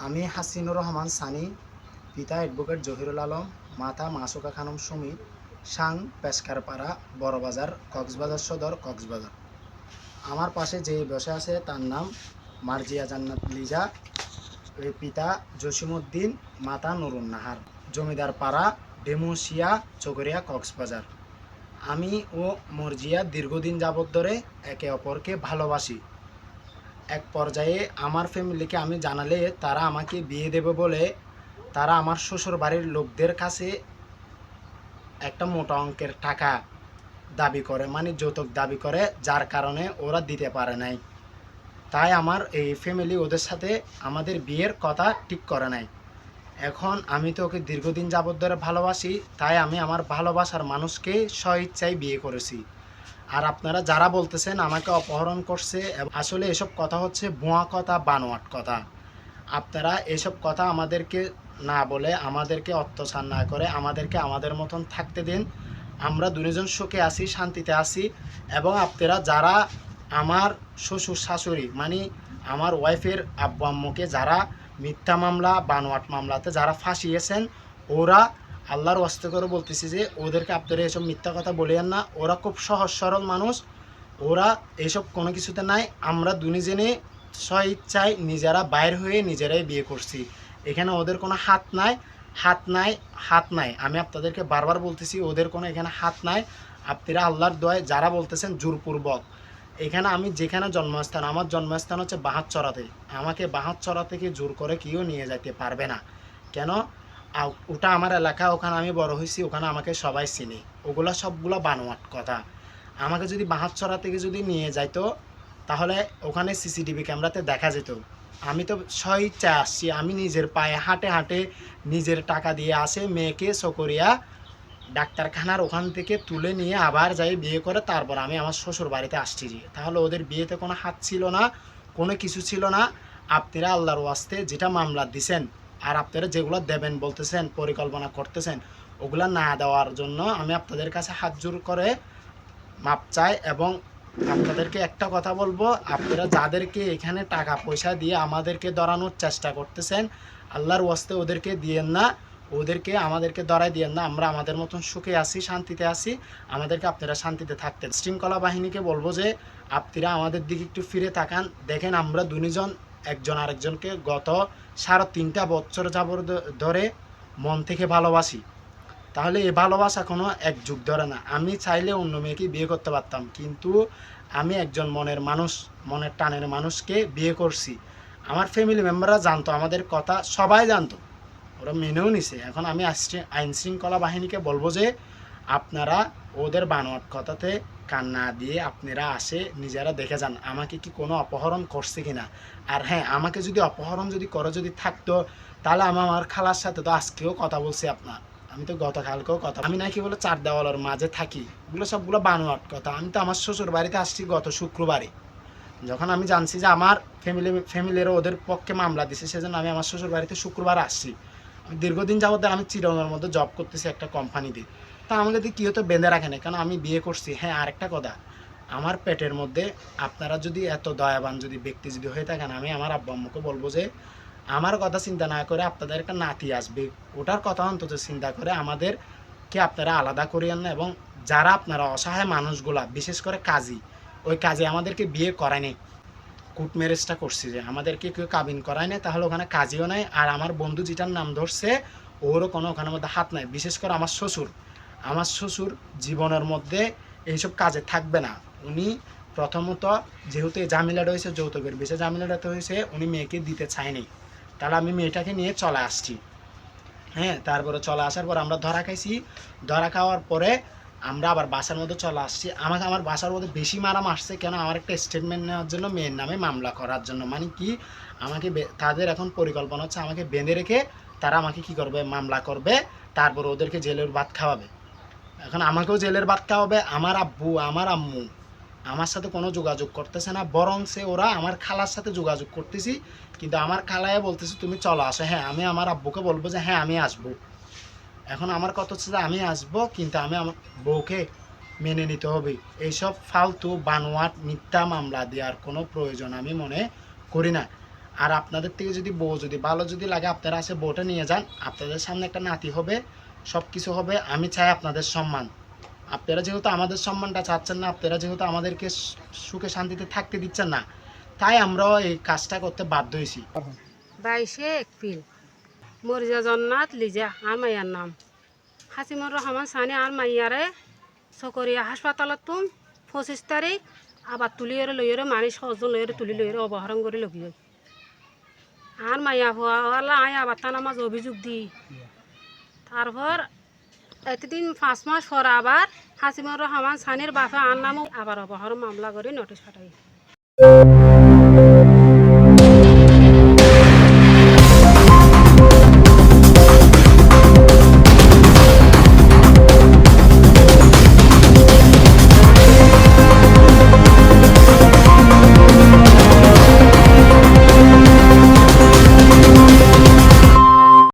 আমি হাসিনুর রহমান সানি, পিতা অ্যাডভোকেট জহিরুল আলম, মাতা মাসুকা খানম সুমি, সাং পেশকারপাড়া, বড়বাজার, কক্সবাজার সদর, কক্সবাজার। আমার পাশে যে বসে আছে তার নাম মার্জিয়া জান্নাত লিজা পিতা জসিমউদ্দিন, মাতা নুরুন নাহার। জমিদার পাড়া ডেমুসিয়া চকরিয়া, কক্সবাজার। আমি ও মর্জিয়া দীর্ঘদিন যাবৎ ধরে একে অপরকে ভালোবাসি। এক পর্যায়ে আমার ফ্যামিলিকে আমি জানালে তারা আমাকে বিয়ে দেবে বলে তারা আমার শ্বশুর বাড়ির লোকদের কাছে একটা মোটা অঙ্কের টাকা দাবি করে মানে যৌতুক দাবি করে, যার কারণে ওরা দিতে পারে নাই। তাই আমার এই ফ্যামিলি ওদের সাথে আমাদের বিয়ের কথা ঠিক করে নাই। এখন আমি তো ওকে দীর্ঘদিন যাবৎ ধরে ভালোবাসি, তাই আমি আমার ভালোবাসার মানুষকে স্বইচ্ছায় বিয়ে করেছি। আর আপনারা যারা বলতেছেন আমাকে অপহরণ করছে আসলে এসব কথা হচ্ছে ভুয়া কথা, বানোয়াট কথা। আপনারা এসব কথা আমাদেরকে না বলে, আমাদেরকে অত্যাচার না করে, আমাদেরকে আমাদের মতন থাকতে দিন। আমরা দুজন সুখে আছি, শান্তিতে আছি, এবং আপনারা যারা আমার শ্বশুর, শাশুড়ি মানে আমার ওয়াইফের আব্বু আম্মুকে যারা মিথ্যা মামলা, বানোয়াট মামলাতে যারা ফাঁসিয়েছেন, ওরা আল্লাহর ওয়াস্তে করে বলতেছি যে, ওদেরকে আপনারা এসব মিথ্যা কথা বলিয়েন না। ওরা খুব সহজ সরল মানুষ। ওরা এসব কোনো কিছুতে নাই। আমরা দুজনে স্ব ইচ্ছায় নিজেরা বাইর হয়ে নিজেরাই বিয়ে করছি। এখানে ওদের কোনো হাত নাই। হাত নাই হাত নাই। আমি আপনাদেরকে বারবার বলতেছি, ওদের কোনো এখানে হাত নাই। আপনারা আল্লাহর দয় যারা বলতেছেন, জোরপূর্বক। এখানে আমি যেখানে জন্মস্থান, আমার জন্মস্থান হচ্ছে বাহাতচরাতে আমাকে বাহাতচরা থেকে জোর করে কেউ নিয়ে যেতে পারবে না। কেন? ওটা আমার এলাকা, ওখানে আমি বড় হয়েছি, ওখানে আমাকে সবাই চিনি। ওগুলো সবগুলো বানোয়াট কথা। আমাকে যদি বাহাতচরা থেকে যদি নিয়ে যাইতো, তাহলে ওখানে সিসিটিভি ক্যামেরাতে দেখা যেত। আমি তো স্বইচ্ছা আসছি, আমি নিজের পায়ে হাঁটে হাঁটে নিজের টাকা দিয়ে আসে মেয়েকে সকরিয়া ডাক্তারখানার ওখান থেকে তুলে নিয়ে আবার যাই বিয়ে করে, তারপর আমি আমার শ্বশুর বাড়িতে আসছি। তাহলে ওদের বিয়েতে কোনো হাত ছিল না, কোনো কিছু ছিল না। আপনারা আল্লাহর ওয়াস্তে যেটা মামলা দিছেন আর আপনারা যেগুলো দেবেন, বলতেছেন, পরিকল্পনা করতেছেন, ওগুলো না দেওয়ার জন্য আমি আপনাদের কাছে হাত জোর করে মাপ চাই এবং আপনাদেরকে একটা কথা বলব, আপনারা যাদেরকে এখানে টাকা পয়সা দিয়ে আমাদেরকে ধরানোর চেষ্টা করতেছেন, আল্লাহর ওয়াস্তে ওদেরকে দিয়েন না, ওদেরকে আমাদেরকে ধরাই দিয়েন না, আমরা আমাদের মতন সুখে আছি, শান্তিতে আছি, আমাদেরকে আপনারা শান্তিতে থাকতেন। শৃঙ্খলা বাহিনীকে বলব যে, আপনারা আমাদের দিকে একটু ফিরে তাকান, দেখেন আমরা দুজন একজন আরেকজনকে গত সাড়ে তিনটা বছর যাবর ধরে মন থেকে ভালোবাসি। তাহলে এই ভালোবাসা কোনো এক যুগ ধরে না। আমি চাইলে অন্য মেয়েকে বিয়ে করতে পারতাম, কিন্তু আমি একজন মনের মানুষ, মনের টানের মানুষকে বিয়ে করছি। আমার ফ্যামিলি মেম্বাররা জানতো, আমাদের কথা সবাই জানতো। ওরা মেনেও নিছে। এখন আমি আইন- আইন শৃঙ্খলা বাহিনীকে বলব যে, আপনারা ওদের বানোয়াট কথাতে কান না দিয়ে আপনারা আসে নিজেরা দেখে যান, আমাকে কি কোনো অপহরণ করছে কিনা? আর হ্যাঁ আমাকে যদি অপহরণ যদি করে যদি থাকতো, তাহলে আমি আমার খালার সাথে তো আজকেও কথা বলছি আপনার। আমি তো গতকালকেও কথা আমি নাকি বলে চার দেওয়ালের মাঝে থাকি। এগুলো সবগুলো বানোয়াট কথা। আমি তো আমার শ্বশুর বাড়িতে আসছি গত শুক্রবারে। যখন আমি জানছি যে আমার ফ্যামিলি ফ্যামিলির ওদের পক্ষে মামলা দিছে, সেজন্য আমি আমার শ্বশুর বাড়িতে শুক্রবার আসছি। দীর্ঘদিন যাবত আমি চিরঙের মধ্যে জব করতেছি একটা কোম্পানিতে তা। আমাকে দিয়ে কী হতো বেঁধে রাখে না কারণ আমি বিয়ে করছি? হ্যাঁ আরেকটা কথা। আমার পেটের মধ্যে আপনারা যদি এত দয়াবান যদি ব্যক্তি যদি হয়ে থাকেন, আমি আমার আব্বা আম্মুকে বলব যে, আমার কথা চিন্তা না করে আপনাদের একটা নাতি আসবে। ওটার কথা অন্তত চিন্তা করে আমাদের আমাদেরকে আপনারা আলাদা করিয়েন না এবং যারা আপনারা অসহায় মানুষগুলা, বিশেষ করে কাজী, ওই কাজে আমাদেরকে বিয়ে করায় কুট ম্যারেজটা করছি যে আমাদেরকে কেউ কাবিন করায় নাই, তাহলে ওখানে কাজীও নাই, আর আমার বন্ধু যেটার নাম ধরছে, ওরও কোনো ওখানের মধ্যে হাত নাই। বিশেষ করে আমার শ্বশুর। আমার শ্বশুর জীবনের মধ্যে এইসব কাজে থাকবে না। উনি প্রথমত যেহেতু এই জামিলাটা হয়েছে যৌতুকের বিষয়ে জামিলাটাতে হয়েছে, উনি মেয়েকে দিতে চায়নি। তাহলে আমি মেয়েটাকে নিয়ে চলে আসছি। হ্যাঁ তারপরে চলে আসার পর আমরা ধরা খাইছি। ধরা খাওয়ার পরে আমরা আবার বাসার মধ্যে চলে আসছি। আমাকে আমার বাসার মধ্যে বেশি মারাম আসছে কেন? আমার একটা স্টেটমেন্ট নেওয়ার জন্য মেয়ের নামে মামলা করার জন্য। মানে কি? আমাকে তাদের এখন পরিকল্পনা হচ্ছে আমাকে বেঁধে রেখে তারা আমাকে কি করবে? মামলা করবে। তারপর ওদেরকে জেলের ভাত খাওয়াবে। এখন আমাকেও জেলের ভাত খাওয়াবে, আমার আব্বু, আমার আম্মু। আমার সাথে কোনো যোগাযোগ করতেছে না। বরং সে ওরা আমার খালার সাথে যোগাযোগ করতেছি। কিন্তু আমার খালায় বলতেছে, তুমি চলো আসো। হ্যাঁ আমি আমার আব্বুকে বলব যে হ্যাঁ আমি আসব। এখন আমার কথা হচ্ছে যে আমি আসব, কিন্তু আমি আমার বউকে মেনে নিতে হবে। এইসব ফালতু, বানোয়াট, মিথ্যা মামলা দেওয়ার কোনো প্রয়োজন আমি মনে করি না। আর আপনাদের থেকে যদি বউ যদি ভালো যদি লাগে, আপনারা আসে বউটা নিয়ে যান। আপনাদের সামনে একটা নাতি হবে সব কিছু হবে, আমি চাই আপনাদের সম্মান। আপনারা যেহেতু আমাদের সম্মানটা চাচ্ছেন না, আপনারা যেহেতু আমাদেরকে সুখে শান্তিতে থাকতে দিচ্ছেন না, তাই আমরাও এই কাজটা করতে বাধ্য হয়েছি। বাইশে এপ্রিল। মরিজা জন্নাথ লিজা, আর মাইয়ার নাম। হাসিমুর রহমান সানি আর মাইয়ারে চকরিয়া হাসপাতালত তুম পঁচিশ তারিখ আবার তুলিয়ে লইরে মানুষ সজন লইরে তুলি লইরে অপহরণ করে লগিয়ে আর মাইয়া হওয়া আয় আবার তার আমার অভিযোগ দি। তারপর এতদিন পাঁচ মাস পর আবার হাসিমুর রহমান সানির বাপে আর নামও আবার অপহরণ মামলা করে নোটিশ পাঠাই।